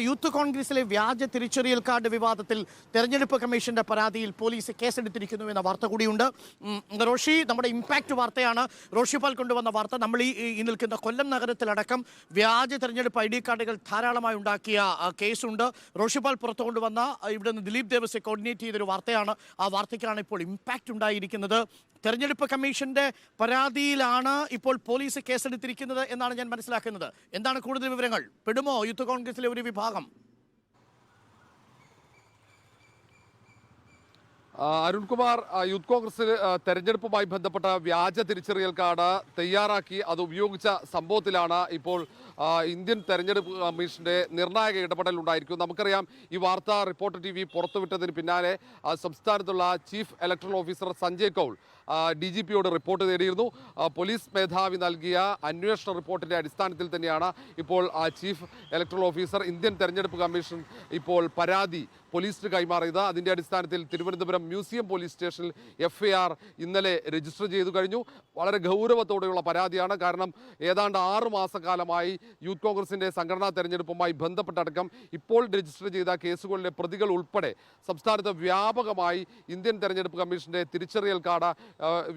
Youth കോൺഗ്രസിലെ വ്യാജ തിരിച്ചറിയൽ കാർഡ് വിവാദത്തിൽ തെരഞ്ഞെടുപ്പ് കമ്മീഷന്റെ പരാതിയിൽ പോലീസ് കേസെടുത്തിരിക്കുന്നു എന്ന വാർത്ത കൂടിയുണ്ട്. റോഷി നമ്മുടെ ഇമ്പാക്ട് വാർത്തയാണ്. റോഷിപ്പാൽ കൊണ്ടുവന്ന വാർത്ത നമ്മൾ ഈ ഈ നിൽക്കുന്ന കൊല്ലം നഗരത്തിലടക്കം വ്യാജ തെരഞ്ഞെടുപ്പ് ഐ ഡി കാർഡുകൾ ധാരാളമായി ഉണ്ടാക്കിയ കേസുണ്ട്. റോഷിപ്പാൽ പാൽ പുറത്തു കൊണ്ടുവന്ന ഇവിടെ നിന്ന് ദിലീപ് ദേവസ്വെ കോർഡിനേറ്റ് ചെയ്തൊരു വാർത്തയാണ്. ആ വാർത്തയ്ക്കാണ് ഇപ്പോൾ ഇമ്പാക്റ്റ് ഉണ്ടായിരിക്കുന്നത്. തെരഞ്ഞെടുപ്പ് കമ്മീഷന്റെ പരാതിയിലാണ് ഇപ്പോൾ പോലീസ് കേസെടുത്തിരിക്കുന്നത് എന്നാണ് ഞാൻ മനസ്സിലാക്കുന്നത്. എന്താണ് കൂടുതൽ വിവരങ്ങൾ? പെടുമോ? യൂത്ത് കോൺഗ്രസിലെ ഒരു വിഭാഗം ആ, അരുൺകുമാർ യൂത്ത് കോൺഗ്രസ് തെരഞ്ഞെടുപ്പുമായി ബന്ധപ്പെട്ട വ്യാജ തിരിച്ചറിയൽ കാർഡ് തയ്യാറാക്കി അത് ഉപയോഗിച്ച സംഭവത്തിലാണ് ഇപ്പോൾ ഇന്ത്യൻ തെരഞ്ഞെടുപ്പ് കമ്മീഷന്റെ നിർണായക ഇടപെടൽ ഉണ്ടായിരിക്കും നമുക്കറിയാം ഈ വാർത്ത റിപ്പോർട്ടർ ടി വി പുറത്തുവിട്ടതിന് പിന്നാലെ സംസ്ഥാനത്തുള്ള chief electoral officer Sanjay Kaul D G പിയോട് report തേടിയിരുന്നു. പോലീസ് മേധാവി നൽകിയ അന്വേഷണ റിപ്പോർട്ടിന്റെ അടിസ്ഥാനത്തിൽ തന്നെയാണ് ഇപ്പോൾ ചീഫ് ഇലക്ട്രൽ ഓഫീസർ ഇന്ത്യൻ തെരഞ്ഞെടുപ്പ് കമ്മീഷൻ ഇപ്പോൾ പരാതി പോലീസിന് കൈമാറിയത്. അതിന്റെ അടിസ്ഥാനത്തിൽ തിരുവനന്തപുരം മ്യൂസിയം പോലീസ് സ്റ്റേഷനിൽ എഫ് ഇന്നലെ രജിസ്റ്റർ ചെയ്തു കഴിഞ്ഞു. വളരെ ഗൗരവത്തോടെയുള്ള പരാതിയാണ്. കാരണം ഏതാണ്ട് ആറു മാസക്കാലമായി യൂത്ത് കോൺഗ്രസിന്റെ സംഘടനാ തെരഞ്ഞെടുപ്പുമായി ബന്ധപ്പെട്ടടക്കം ഇപ്പോൾ രജിസ്റ്റർ ചെയ്ത കേസുകളിലെ പ്രതികൾ ഉൾപ്പെടെ സംസ്ഥാനത്ത് വ്യാപകമായി ഇന്ത്യൻ തെരഞ്ഞെടുപ്പ് കമ്മീഷന്റെ തിരിച്ചറിയൽ കാർഡ്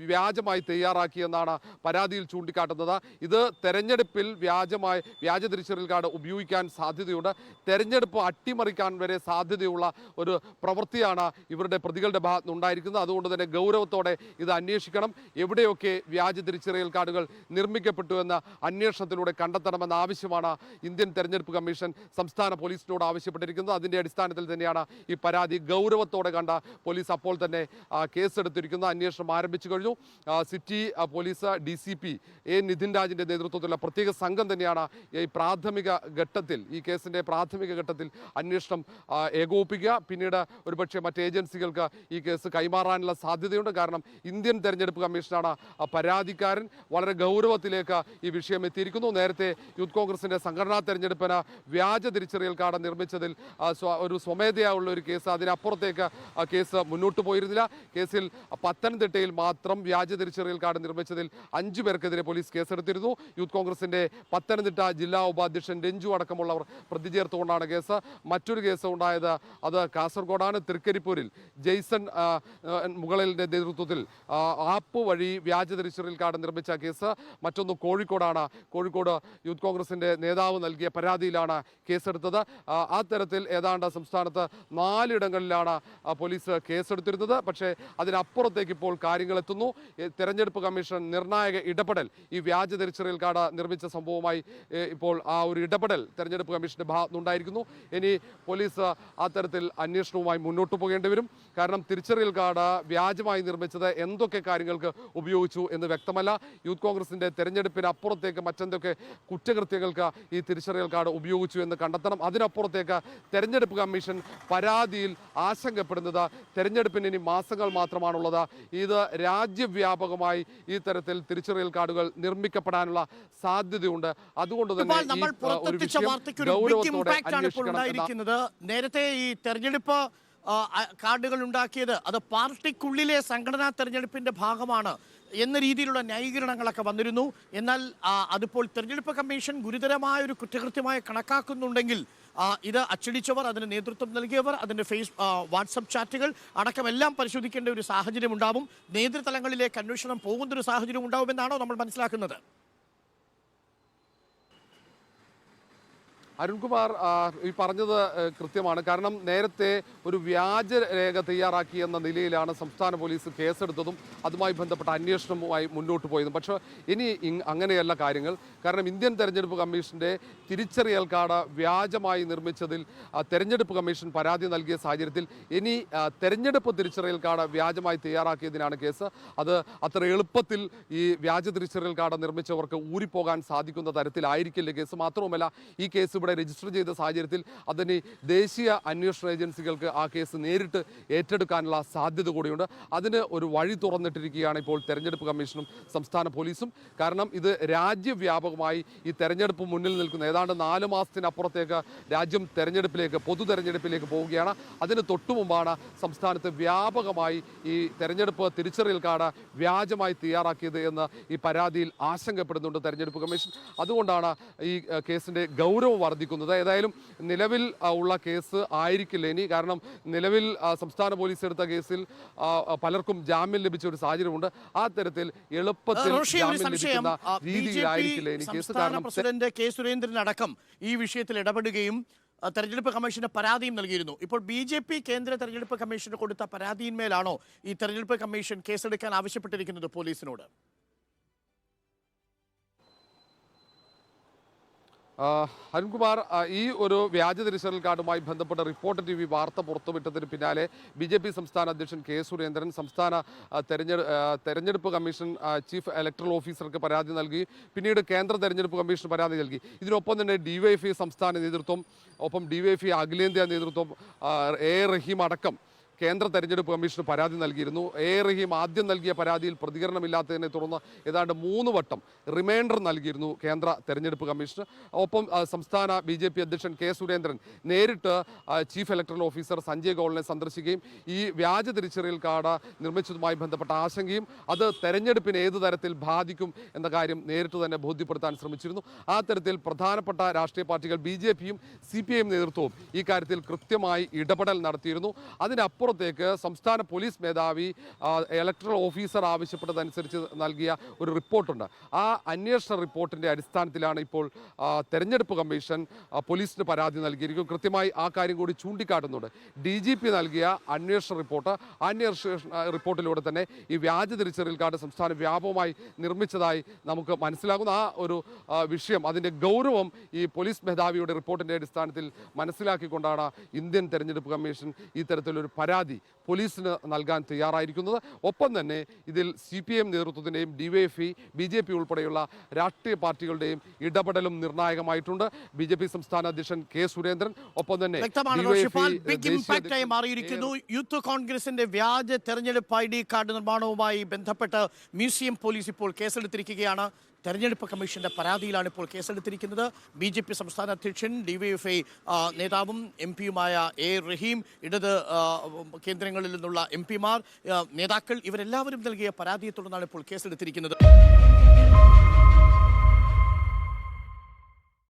വ്യാജമായി തയ്യാറാക്കിയെന്നാണ് പരാതിയിൽ ചൂണ്ടിക്കാട്ടുന്നത്. ഇത് തെരഞ്ഞെടുപ്പിൽ വ്യാജമായി വ്യാജ തിരിച്ചറിയൽ കാർഡ് ഉപയോഗിക്കാൻ സാധ്യതയുണ്ട്. തെരഞ്ഞെടുപ്പ് അട്ടിമറിക്കാൻ വരെ സാധ്യതയുള്ള ഒരു പ്രവൃത്തിയാണ് ഇവരുടെ പ്രതികളുടെ ഭാഗത്ത് നിന്നുണ്ടായിരിക്കുന്നത്. അതുകൊണ്ട് തന്നെ ഗൗരവത്തോടെ ഇത് അന്വേഷിക്കണം. എവിടെയൊക്കെ വ്യാജ തിരിച്ചറിയൽ കാർഡുകൾ നിർമ്മിക്കപ്പെട്ടു എന്ന അന്വേഷണത്തിലൂടെ കണ്ടെത്തണമെന്ന ആവശ്യമാണ് ഇന്ത്യൻ തെരഞ്ഞെടുപ്പ് കമ്മീഷൻ സംസ്ഥാന പോലീസിനോട് ആവശ്യപ്പെട്ടിരിക്കുന്നത്. അതിന്റെ അടിസ്ഥാനത്തിൽ തന്നെയാണ് ഈ പരാതി ഗൗരവത്തോടെ കണ്ട പോലീസ് അപ്പോൾ തന്നെ കേസെടുത്തിരിക്കുന്നത്. കേസെടുത്തിരിക്കുന്നു അന്വേഷണം ആരംഭിച്ചു കഴിഞ്ഞു. ആ, city police D C P A Nithin രാജിന്റെ നേതൃത്വത്തിലുള്ള പ്രത്യേക സംഘം തന്നെയാണ് ഈ പ്രാഥമിക ഘട്ടത്തിൽ ഈ കേസിന്റെ പ്രാഥമിക ഘട്ടത്തിൽ അന്വേഷണം ഏകോപിപ്പിക്കുക. പിന്നീട് ഒരുപക്ഷെ മറ്റ് ഏജൻസികൾക്ക് ഈ കേസ് കൈമാറാനുള്ള സാധ്യതയുണ്ട്. കാരണം ഇന്ത്യൻ തെരഞ്ഞെടുപ്പ് കമ്മീഷനാണ് പരാതിക്കാരൻ. വളരെ ഗൗരവത്തിലേക്ക് ഈ വിഷയം എത്തിയിരിക്കുന്നു. നേരത്തെ യൂത്ത് കോൺഗ്രസിന്റെ സംഘടനാ തെരഞ്ഞെടുപ്പിന് വ്യാജ തിരിച്ചറിയൽ കാർഡ് നിർമ്മിച്ചതിൽ ഒരു സ്വമേധയാ ഉള്ള ഒരു കേസ്. അതിനപ്പുറത്തേക്ക് കേസ് മുന്നോട്ട് പോയിരുന്നില്ല. കേസിൽ പത്തനംതിട്ടയിൽ മാത്രം വ്യാജ തിരിച്ചറിയൽ കാർഡ് നിർമ്മിച്ചതിൽ അഞ്ചു പേർക്കെതിരെ പോലീസ് കേസെടുത്തിരുന്നു. യൂത്ത് കോൺഗ്രസിന്റെ പത്തനംതിട്ട ജില്ലാ ഉപാധ്യക്ഷൻ രഞ്ജു അടക്കമുള്ളവർ പ്രതി ചേർത്തുകൊണ്ടാണ് കേസ്. മറ്റൊരു കേസ് ഉണ്ടായത് അത് കാസർഗോഡാണ് തൃക്കരിപ്പൂരിൽ. ജെയ്സൺ മുകളിലിന്റെ നേതൃത്വത്തിൽ ആപ്പ് വഴി വ്യാജ തിരിച്ചറിയൽ കാർഡ് നിർമ്മിച്ച കേസ്. മറ്റൊന്ന് കോഴിക്കോടാണ്. കോഴിക്കോട് യൂത്ത് കോൺഗ്രസിന്റെ നേതാവ് നൽകിയ പരാതിയിലാണ് കേസെടുത്തത്. ആ, തരത്തിൽ ഏതാണ്ട് സംസ്ഥാനത്ത് നാലിടങ്ങളിലാണ് പോലീസ് കേസെടുത്തിരുന്നത്. പക്ഷേ അതിനപ്പുറത്തേക്ക് ഇപ്പോൾ കാര്യങ്ങൾ ഏ, തെരഞ്ഞെടുപ്പ് കമ്മീഷൻ നിർണായക ഇടപെടൽ. ഈ വ്യാജ തിരിച്ചറിയൽ കാർഡ് നിർമ്മിച്ച സംഭവവുമായി ഇപ്പോൾ ആ ഒരു ഇടപെടൽ തെരഞ്ഞെടുപ്പ് കമ്മീഷന്റെ ഭാഗത്തുനിന്നുണ്ടായിരിക്കുന്നു. ഇനി പോലീസ് അത്തരത്തിൽ തരത്തിൽ അന്വേഷണവുമായി മുന്നോട്ട് പോകേണ്ടി വരും. കാരണം തിരിച്ചറിയൽ കാർഡ് വ്യാജമായി നിർമ്മിച്ചത് എന്തൊക്കെ കാര്യങ്ങൾക്ക് ഉപയോഗിച്ചു എന്ന് വ്യക്തമല്ല. യൂത്ത് കോൺഗ്രസിന്റെ തെരഞ്ഞെടുപ്പിന് അപ്പുറത്തേക്ക് മറ്റെന്തൊക്കെ കുറ്റകൃത്യങ്ങൾക്ക് ഈ തിരിച്ചറിയൽ കാർഡ് ഉപയോഗിച്ചു എന്ന് കണ്ടെത്തണം. അതിനപ്പുറത്തേക്ക് തെരഞ്ഞെടുപ്പ് കമ്മീഷൻ പരാതിയിൽ ആശങ്കപ്പെടുന്നത് തെരഞ്ഞെടുപ്പിന് ഇനി മാസങ്ങൾ മാത്രമാണുള്ളത്. ഇത് രാജ്യവ്യാപകമായി ഈ തരത്തിൽ തിരിച്ചറിയൽ കാർഡുകൾ നിർമ്മിക്കപ്പെടാനുള്ള സാധ്യതയുണ്ട്. അതുകൊണ്ട് തന്നെ ഒരു വിഷയം ഗൗരവത്തോടെ അന്വേഷിക്കണം നേരത്തെ ഈ തെരഞ്ഞെടുപ്പ് കാർഡുകൾ ഉണ്ടാക്കിയത്. അത് പാർട്ടിക്കുള്ളിലെ സംഘടനാ തെരഞ്ഞെടുപ്പിന്റെ ഭാഗമാണ് എന്ന രീതിയിലുള്ള ന്യായീകരണങ്ങളൊക്കെ വന്നിരുന്നു. എന്നാൽ അതിപ്പോൾ തെരഞ്ഞെടുപ്പ് കമ്മീഷൻ ഗുരുതരമായ ഒരു കുറ്റകൃത്യമായി കണക്കാക്കുന്നുണ്ടെങ്കിൽ ഇത് അച്ചടിച്ചവർ അതിന് നേതൃത്വം നൽകിയവർ അതിന്റെ ഫേസ് വാട്സപ്പ് ചാറ്റുകൾ അടക്കമെല്ലാം പരിശോധിക്കേണ്ട ഒരു സാഹചര്യം ഉണ്ടാവും നേതൃതലങ്ങളിലേക്ക് അന്വേഷണം പോകുന്ന ഒരു സാഹചര്യം ഉണ്ടാവുമെന്നാണോ നമ്മൾ മനസ്സിലാക്കുന്നത്? അരുൺകുമാർ ഈ പറഞ്ഞത് കൃത്യമാണ്. കാരണം നേരത്തെ ഒരു വ്യാജ രേഖ തയ്യാറാക്കി എന്ന നിലയിലാണ് സംസ്ഥാന പോലീസ് കേസെടുത്തതും അതുമായി ബന്ധപ്പെട്ട അന്വേഷണവുമായി മുന്നോട്ട് പോയതും. പക്ഷേ ഇനി അങ്ങനെയല്ല കാര്യങ്ങൾ. കാരണം ഇന്ത്യൻ തെരഞ്ഞെടുപ്പ് കമ്മീഷന്റെ തിരിച്ചറിയൽ കാർഡ് വ്യാജമായി നിർമ്മിച്ചതിൽ തെരഞ്ഞെടുപ്പ് കമ്മീഷൻ പരാതി നൽകിയ സാഹചര്യത്തിൽ ഇനി തെരഞ്ഞെടുപ്പ് തിരിച്ചറിയൽ കാർഡ് വ്യാജമായി തയ്യാറാക്കിയതിനാണ് കേസ്. അത് അത്ര എളുപ്പത്തിൽ ഈ വ്യാജ തിരിച്ചറിയൽ കാർഡ് നിർമ്മിച്ചവർക്ക് ഊരിപ്പോകാൻ സാധിക്കുന്ന തരത്തിലായിരിക്കില്ല കേസ്. മാത്രവുമല്ല ഈ കേസ് ഇവിടെ രജിസ്റ്റർ ചെയ്ത സാഹചര്യത്തിൽ അതിന് ദേശീയ അന്വേഷണ ഏജൻസികൾക്ക് ആ കേസ് നേരിട്ട് ഏറ്റെടുക്കാനുള്ള സാധ്യത കൂടിയുണ്ട്. അതിന് ഒരു വഴി തുറന്നിട്ടിരിക്കുകയാണ് ഇപ്പോൾ തെരഞ്ഞെടുപ്പ് കമ്മീഷനും സംസ്ഥാന പോലീസും. കാരണം ഇത് രാജ്യവ്യാപകമായി ഈ തെരഞ്ഞെടുപ്പ് മുന്നിൽ നിൽക്കുന്ന ഏതാണ്ട് നാല് മാസത്തിനപ്പുറത്തേക്ക് രാജ്യം തെരഞ്ഞെടുപ്പിലേക്ക് പൊതു തെരഞ്ഞെടുപ്പിലേക്ക് പോവുകയാണ്. അതിന് തൊട്ടു മുമ്പാണ് സംസ്ഥാനത്ത് വ്യാപകമായി ഈ തെരഞ്ഞെടുപ്പ് തിരിച്ചറിയൽ കാർഡ് വ്യാജമായി തയ്യാറാക്കിയത് എന്ന് ഈ പരാതിയിൽ ആശങ്കപ്പെടുന്നുണ്ട് തെരഞ്ഞെടുപ്പ് കമ്മീഷൻ. അതുകൊണ്ടാണ് ഈ കേസിന്റെ ഗൗരവം ബാധിക്കുന്നത് ഏതായാലും നിലവിൽ ഉള്ള കേസ് ആയിരിക്കില്ല ഇനി. കാരണം നിലവിൽ സംസ്ഥാന പോലീസ് എടുത്ത കേസിൽ പലർക്കും ജാമ്യം ലഭിച്ച ഒരു സാഹചര്യമുണ്ട്. ആ തരത്തിൽ എളുപ്പത്തിൽ ജാമ്യം ലഭിക്കുന്ന രീതിയിലായിരിക്കില്ല ഇനി കേസ്. കാരണം പ്രസിഡന്റ് കെ. സുരേന്ദ്രൻ അടക്കം ഈ വിഷയത്തിൽ ഇടപെടുകയും തെരഞ്ഞെടുപ്പ് കമ്മീഷന് പരാതിയും നൽകിയിരുന്നു. ഇപ്പോൾ ബി ജെ പി കേന്ദ്ര തെരഞ്ഞെടുപ്പ് കമ്മീഷന് കൊടുത്ത പരാതിയിന്മേലാണോ ഈ തെരഞ്ഞെടുപ്പ് കമ്മീഷൻ കേസെടുക്കാൻ ആവശ്യപ്പെട്ടിരിക്കുന്നത് പോലീസിനോട്? അരുൺകുമാർ ഈ ഒരു വ്യാജ തിരിച്ചറിയൽ കാർഡുമായി ബന്ധപ്പെട്ട റിപ്പോർട്ട് ടി വി വാർത്ത പുറത്തുവിട്ടതിന് പിന്നാലെ ബി ജെ പി സംസ്ഥാന അധ്യക്ഷൻ കെ സുരേന്ദ്രൻ സംസ്ഥാന തെരഞ്ഞെടുപ്പ് കമ്മീഷൻ ചീഫ് ഇലക്ടറൽ ഓഫീസർക്ക് പരാതി നൽകി. പിന്നീട് കേന്ദ്ര തെരഞ്ഞെടുപ്പ് കമ്മീഷൻ പരാതി നൽകി. ഇതിനൊപ്പം തന്നെ ഡിവൈഎഫ്ഐ സംസ്ഥാന നേതൃത്വം ഒപ്പം ഡിവൈഎഫ്ഐ അഖിലേന്ത്യാ നേതൃത്വം എ റഹീം അടക്കം കേന്ദ്ര തെരഞ്ഞെടുപ്പ് കമ്മീഷന് പരാതി നൽകിയിരുന്നു. എ. റഹീം ആദ്യം നൽകിയ പരാതിയിൽ പ്രതികരണമില്ലാത്തതിനെ തുടർന്ന് ഏതാണ്ട് മൂന്ന് വട്ടം റിമൈൻഡർ നൽകിയിരുന്നു കേന്ദ്ര തെരഞ്ഞെടുപ്പ് കമ്മീഷന്. ഒപ്പം സംസ്ഥാന ബി അധ്യക്ഷൻ കെ. സുരേന്ദ്രൻ നേരിട്ട് ചീഫ് ഇലക്ടറൽ ഓഫീസർ സഞ്ജയ് ഗോളിനെ സന്ദർശിക്കുകയും ഈ വ്യാജ തിരിച്ചറിയൽ കാർഡ് നിർമ്മിച്ചതുമായി ബന്ധപ്പെട്ട ആശങ്കയും അത് തെരഞ്ഞെടുപ്പിനെ ഏത് തരത്തിൽ ബാധിക്കും എന്ന കാര്യം നേരിട്ട് തന്നെ ബോധ്യപ്പെടുത്താൻ ശ്രമിച്ചിരുന്നു. ആ തരത്തിൽ പ്രധാനപ്പെട്ട രാഷ്ട്രീയ പാർട്ടികൾ ബി ജെ പിയും സി പി ഐ നേതൃത്വവും ഈ കാര്യത്തിൽ കൃത്യമായി ഇടപെടൽ നടത്തിയിരുന്നു. അതിനപ്പുറത്തേക്ക് സംസ്ഥാന പോലീസ് മേധാവി ഇലക്ട്രൽ ഓഫീസർ ആവശ്യപ്പെട്ടതനുസരിച്ച് നൽകിയ ഒരു റിപ്പോർട്ടുണ്ട്. ആ അന്വേഷണ റിപ്പോർട്ടിന്റെ അടിസ്ഥാനത്തിലാണ് ഇപ്പോൾ തെരഞ്ഞെടുപ്പ് കമ്മീഷൻ പോലീസിന് പരാതി നൽകിയിരിക്കും. കൃത്യമായി ആ കാര്യം കൂടി ചൂണ്ടിക്കാട്ടുന്നുണ്ട്. ഡി ജി പി നൽകിയ അന്വേഷണ റിപ്പോർട്ട് അന്വേഷണ റിപ്പോർട്ടിലൂടെ തന്നെ ഈ വ്യാജ തിരിച്ചറിയൽ കാർഡ് സംസ്ഥാനം വ്യാപകമായി നിർമ്മിച്ചതായി നമുക്ക് മനസ്സിലാകുന്ന. ആ ഒരു വിഷയം അതിന്റെ ഗൗരവം ഈ പോലീസ് മേധാവിയുടെ റിപ്പോർട്ടിന്റെ അടിസ്ഥാനത്തിൽ മനസ്സിലാക്കിക്കൊണ്ടാണ് ഇന്ത്യൻ തെരഞ്ഞെടുപ്പ് കമ്മീഷൻ ഇത്തരത്തിലൊരു തരത്തിലൊരു പരാതി പോലീസിന് നൽകാൻ തയ്യാറായിരിക്കുന്നത്. ഒപ്പം തന്നെ ഇതിൽ C P M നേതൃത്വത്തിന്റെയും D Y F I B J P ഉൾപ്പെടെയുള്ള രാഷ്ട്രീയ പാർട്ടികളുടെയും ഇടപെടലും നിർണായകമായിട്ടുണ്ട്. ബി ജെ പി സംസ്ഥാന അധ്യക്ഷൻ കെ സുരേന്ദ്രൻ ഒപ്പം തന്നെ മാറിയിരിക്കുന്നു. യൂത്ത് കോൺഗ്രസിന്റെ വ്യാജ തെരഞ്ഞെടുപ്പ് ഐ ഡി കാർഡ് നിർമ്മാണവുമായി ബന്ധപ്പെട്ട് മ്യൂസിയം പോലീസ് ഇപ്പോൾ കേസെടുത്തിരിക്കുകയാണ്. തെരഞ്ഞെടുപ്പ് കമ്മീഷന്റെ പരാതിയിലാണ് ഇപ്പോൾ കേസെടുത്തിരിക്കുന്നത്. ബി ജെ പി സംസ്ഥാന അധ്യക്ഷൻ ഡിവൈഎഫ്ഐ നേതാവും എം പിയുമായ എ റഹീം ഇടത് കേന്ദ്രങ്ങളിൽ നിന്നുള്ള എം പിമാർ നേതാക്കൾ ഇവരെല്ലാവരും നൽകിയ പരാതിയെ തുടർന്നാണ് ഇപ്പോൾ കേസെടുത്തിരിക്കുന്നത്.